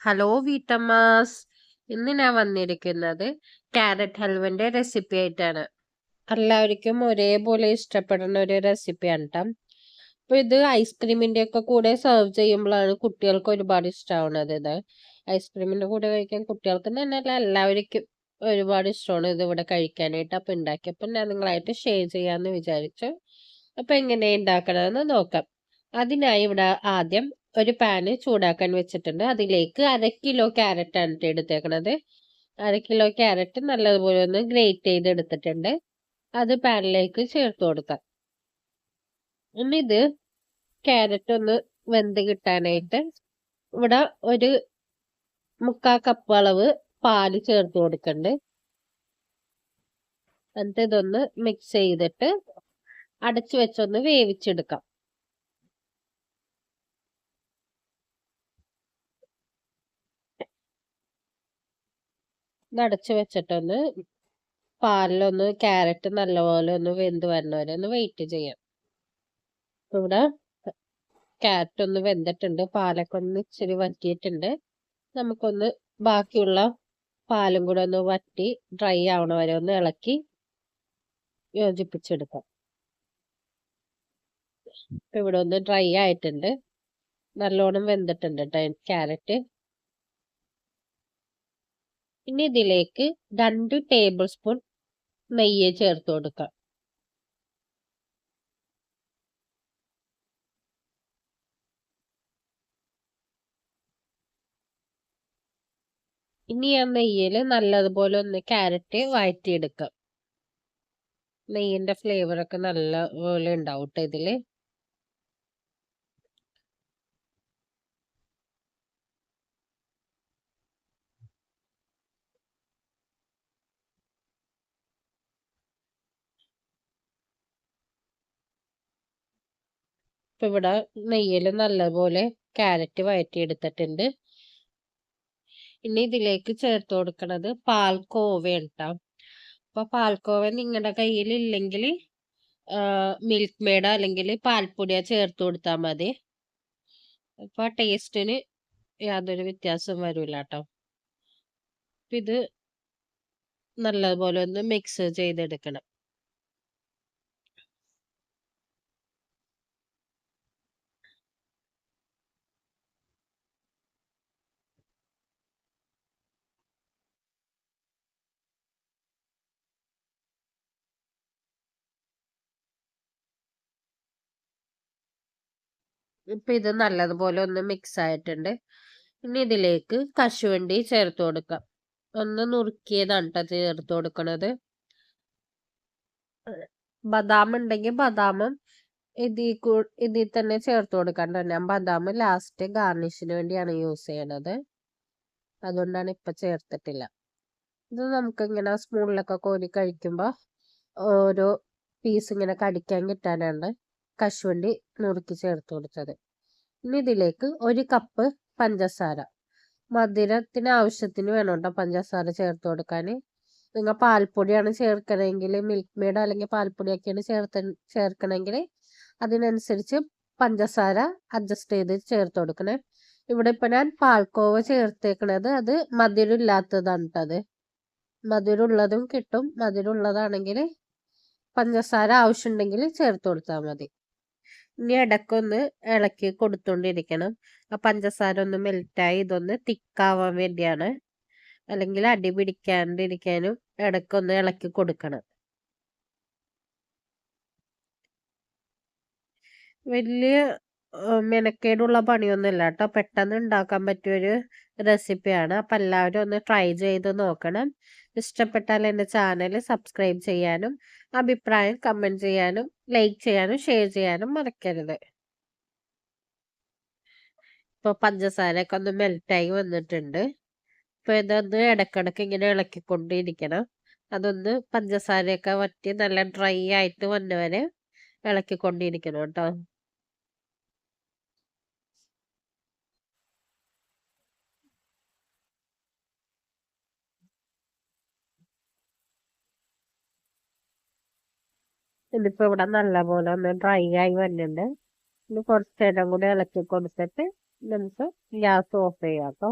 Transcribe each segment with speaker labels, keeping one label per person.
Speaker 1: Hello വീട്ടമ്മാസ് ഇന്ന് ഞാൻ വന്നിരിക്കുന്നത് ക്യാരറ്റ് ഹൽവന്റെ റെസിപ്പി ആയിട്ടാണ്. എല്ലാവർക്കും ഒരേപോലെ ഇഷ്ടപ്പെടുന്ന ഒരു റെസിപ്പിയാണ് കേട്ടോ അപ്പൊ ഇത് ഐസ്ക്രീമിന്റെ ഒക്കെ കൂടെ സെർവ് ചെയ്യുമ്പോഴാണ് കുട്ടികൾക്ക് ഒരുപാട് ഇഷ്ടമാവുന്നത് ഇത്. ഐസ്ക്രീമിന്റെ കൂടെ കഴിക്കാൻ കുട്ടികൾക്ക് തന്നെയല്ല എല്ലാവർക്കും ഒരുപാട് ഇഷ്ടമാണ് ഇത് ഇവിടെ കഴിക്കാനായിട്ട്. അപ്പൊ ഉണ്ടാക്കിയപ്പോൾ ഞാൻ നിങ്ങളായിട്ട് ഷെയർ ചെയ്യാന്ന് വിചാരിച്ചു. അപ്പൊ എങ്ങനെ ഉണ്ടാക്കണമെന്ന് നോക്കാം. അതിനായി ഇവിടെ ആദ്യം ഒരു പാന് ചൂടാക്കാൻ വെച്ചിട്ടുണ്ട്. അതിലേക്ക് അര കിലോ ക്യാരറ്റ് ആണ് എടുത്തേക്കണത്. അര കിലോ ക്യാരറ്റ് നല്ലതുപോലെ ഒന്ന് ഗ്രേറ്റ് ചെയ്ത് എടുത്തിട്ടുണ്ട് അത് പാനിലേക്ക് ചേർത്ത് കൊടുക്കാം. ഇനി ഇത് ക്യാരറ്റ് ഒന്ന് വെന്ത് കിട്ടാനായിട്ട് ഇവിടെ ഒരു മുക്കാ കപ്പ് അളവ് പാൽ ചേർത്ത് കൊടുക്കണ്ട്. എന്നിട്ട് ഇതൊന്ന് മിക്സ് ചെയ്തിട്ട് അടച്ചു വെച്ചൊന്ന് വേവിച്ചെടുക്കാം. അടച്ചു വെച്ചിട്ടൊന്ന് പാലിലൊന്ന് ക്യാരറ്റ് നല്ലപോലെ ഒന്ന് വെന്ത് വരണ വരെ ഒന്ന് വെയിറ്റ് ചെയ്യാം. ഇവിടെ ക്യാരറ്റ് ഒന്ന് വെന്തിട്ടുണ്ട് പാലൊക്കെ ഒന്ന് ഇച്ചിരി വറ്റിയിട്ടുണ്ട്. നമുക്കൊന്ന് ബാക്കിയുള്ള പാലും കൂടെ ഒന്ന് വറ്റി ഡ്രൈ ആവണ വരെ ഒന്ന് ഇളക്കി യോജിപ്പിച്ചെടുക്കാം. ഇവിടെ ഒന്ന് ഡ്രൈ ആയിട്ടുണ്ട്. നല്ലോണം വെന്തിട്ടുണ്ട് ക്യാരറ്റ്. ഇനി ഇതിലേക്ക് രണ്ട് ടേബിൾ സ്പൂൺ നെയ്യ് ചേർത്ത് കൊടുക്കാം. ഇനി ആ നെയ്യിൽ നല്ലതുപോലെ ഒന്ന് ക്യാരറ്റ് വഴറ്റിയെടുക്കാം. നെയ്യിന്റെ ഫ്ലേവറൊക്കെ നല്ല പോലെ ഉണ്ടാവും കേട്ടോ ഇതിൽ. ഇപ്പൊ ഇവിടെ നെയ്യിൽ നല്ലപോലെ ക്യാരറ്റ് വഴറ്റിയെടുത്തിട്ടുണ്ട് ഇനി ഇതിലേക്ക് ചേർത്ത് കൊടുക്കണത് പാൽക്കോവയാണ് കേട്ടോ അപ്പൊ പാൽക്കോവ നിങ്ങളുടെ കയ്യിൽ ഇല്ലെങ്കിൽ മിൽക്ക് മേഡോ അല്ലെങ്കിൽ പാൽപ്പൊടിയോ ചേർത്ത് കൊടുത്താൽ മതി. അപ്പൊ ടേസ്റ്റിന് യാതൊരു വ്യത്യാസവും വരില്ല കേട്ടോ ഇത് നല്ലപോലെ ഒന്ന് മിക്സ് ചെയ്തെടുക്കണം. ഇപ്പൊ ഇത് നല്ലതുപോലെ ഒന്ന് മിക്സ് ആയിട്ടുണ്ട്. ഇനി ഇതിലേക്ക് കശുവണ്ടി ചേർത്ത് കൊടുക്കാം. ഒന്ന് നുറുക്കിയതാണ് കേട്ടോ ചേർത്ത് കൊടുക്കണത്. ബദാം ഉണ്ടെങ്കിൽ ബദാമും ഇതിൽ കൂ ഇതിൽ തന്നെ ചേർത്ത് കൊടുക്കണ്ട ഞാൻ ബദാം ലാസ്റ്റ് ഗാർണിഷിന് വേണ്ടിയാണ് യൂസ് ചെയ്യണത്. അതുകൊണ്ടാണ് ഇപ്പം ചേർത്തിട്ടില്ല. ഇത് നമുക്ക് ഇങ്ങനെ സ്പൂണിലൊക്കെ കോരി കഴിക്കുമ്പോൾ ഓരോ പീസ് ഇങ്ങനെ കടിക്കാൻ കിട്ടാനാണ്. കശുവണ്ടി നുറുക്കി ചേർത്ത് കൊടുത്തത്. ഇനി ഇതിലേക്ക് ഒരു കപ്പ് പഞ്ചസാര. മധുരത്തിന് ആവശ്യത്തിന് വേണം കേട്ടോ പഞ്ചസാര ചേർത്ത് കൊടുക്കാൻ നിങ്ങൾ പാൽപ്പൊടിയാണ് ചേർക്കണമെങ്കിൽ മിൽക്ക് മെയ്ഡ് അല്ലെങ്കിൽ പാൽപ്പൊടിയൊക്കെയാണ് ചേർത്ത് ചേർക്കണമെങ്കിൽ അതിനനുസരിച്ച് പഞ്ചസാര അഡ്ജസ്റ്റ് ചെയ്ത് ചേർത്ത് കൊടുക്കണേ. ഇവിടെ ഇപ്പം ഞാൻ പാൽക്കോവ ചേർത്തേക്കണത് അത് മധുരം ഇല്ലാത്തതാണ് കേട്ടത് മധുരം ഉള്ളതും കിട്ടും. മധുരം ഉള്ളതാണെങ്കിൽ പഞ്ചസാര ആവശ്യമുണ്ടെങ്കിൽ ചേർത്ത് കൊടുത്താൽ മതി. ഇനി ഇടയ്ക്കൊന്ന് ഇളക്കി കൊടുത്തോണ്ടിരിക്കണം. ആ പഞ്ചസാര ഒന്ന് മെൽറ്റായി ഇതൊന്ന് തിക്കാവാൻ വേണ്ടിയാണ്. അല്ലെങ്കിൽ അടി പിടിക്കാണ്ടിരിക്കാനും ഇടയ്ക്കൊന്ന് ഇളക്കി കൊടുക്കണം. വലിയ മെനക്കേടുള്ള പണിയൊന്നുമില്ല കേട്ടോ. പെട്ടെന്ന് ഉണ്ടാക്കാൻ പറ്റിയൊരു റെസിപ്പിയാണ്. അപ്പം എല്ലാവരും ഒന്ന് ട്രൈ ചെയ്ത് നോക്കണം. ഇഷ്ടപ്പെട്ടാൽ എന്റെ ചാനൽ സബ്സ്ക്രൈബ് ചെയ്യാനും അഭിപ്രായം കമന്റ് ചെയ്യാനും ലൈക്ക് ചെയ്യാനും ഷെയർ ചെയ്യാനും മറക്കരുത്. ഇപ്പോൾ പഞ്ചസാരയൊക്കെ ഒന്ന് മെൽറ്റായി വന്നിട്ടുണ്ട്. ഇപ്പോൾ ഇതൊന്ന് ഇടക്കിടക്ക് ഇങ്ങനെ ഇളക്കിക്കൊണ്ടിരിക്കണം. അതൊന്ന് പഞ്ചസാരയൊക്കെ വറ്റി നല്ല ഡ്രൈ ആയിട്ട് വന്നവരെ ഇളക്കിക്കൊണ്ടിരിക്കണം കേട്ടോ. ഇതിപ്പോ ഇവിടെ നല്ല പോലെ ഒന്ന് ഡ്രൈ ആയി വരുന്നുണ്ട് ഇനി കുറച്ച് നേരം കൂടി ഇളക്കി കൊടുത്തിട്ട് നമുക്ക് ഗ്യാസ് ഓഫ് ചെയ്യാം കേട്ടോ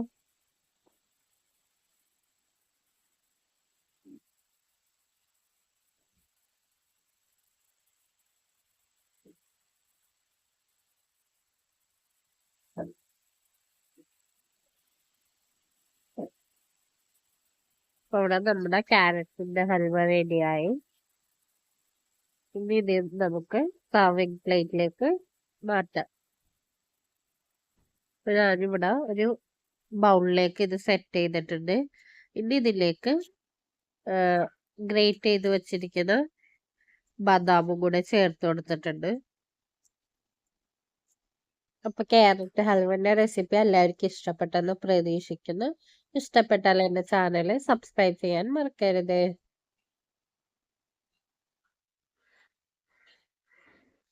Speaker 1: ഇവിടെ നമ്മുടെ ക്യാരറ്റിന്റെ ഹൽവ റെഡിയായി ഇനി ഇത് നമുക്ക് സർവിങ് പ്ലേറ്റിലേക്ക് മാറ്റാം. അപ്പൊ ഞാനിവിടെ ഒരു ബൗളിലേക്ക് ഇത് സെറ്റ് ചെയ്തിട്ടുണ്ട്. ഇനി ഇതിലേക്ക് ഗ്രേറ്റ് ചെയ്ത് വെച്ചിരിക്കുന്ന ബദാമും കൂടെ ചേർത്ത് കൊടുത്തിട്ടുണ്ട്. അപ്പൊ ക്യാരറ്റ് ഹൽവന്റെ റെസിപ്പി എല്ലാവർക്കും ഇഷ്ടപ്പെട്ടെന്ന് പ്രതീക്ഷിക്കുന്നു. ഇഷ്ടപ്പെട്ടാൽ എന്റെ ചാനൽ സബ്സ്ക്രൈബ് ചെയ്യാൻ മറക്കരുത്.